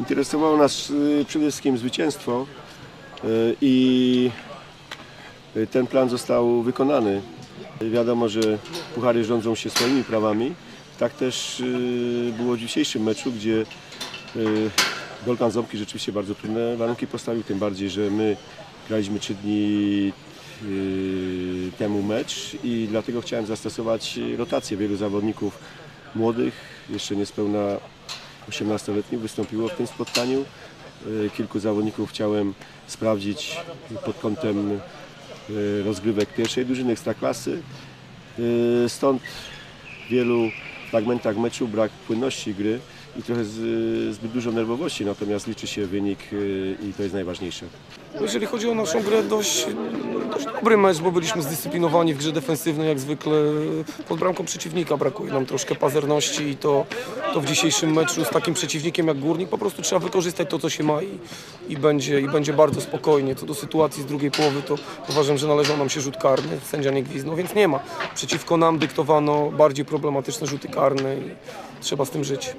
Interesowało nas y, przede wszystkim zwycięstwo y, i y, ten plan został wykonany. Wiadomo, że puchary rządzą się swoimi prawami. Tak też było w dzisiejszym meczu, gdzie Golkan Ząbki rzeczywiście bardzo trudne warunki postawił, tym bardziej, że my graliśmy trzy dni temu mecz i dlatego chciałem zastosować rotację wielu zawodników młodych, jeszcze niespełna 18-letnich wystąpiło w tym spotkaniu. Y, Kilku zawodników chciałem sprawdzić pod kątem y, rozgrywek pierwszej drużyny Ekstraklasy. Y, Stąd w wielu fragmentach meczu brak płynności gry i trochę z, zbyt dużo nerwowości, natomiast liczy się wynik y, i to jest najważniejsze. Jeżeli chodzi o naszą grę, dość, dość dobry mecz, bo byliśmy zdyscyplinowani w grze defensywnej jak zwykle. Pod bramką przeciwnika brakuje nam troszkę pazerności i to, to w dzisiejszym meczu z takim przeciwnikiem jak Górnik po prostu trzeba wykorzystać to, co się ma i, i, będzie, i będzie bardzo spokojnie. Co do sytuacji z drugiej połowy, to uważam, że należał nam się rzut karny, sędzia nie gwizdnął, więc nie ma. Przeciwko nam dyktowano bardziej problematyczne rzuty karne i trzeba z tym żyć.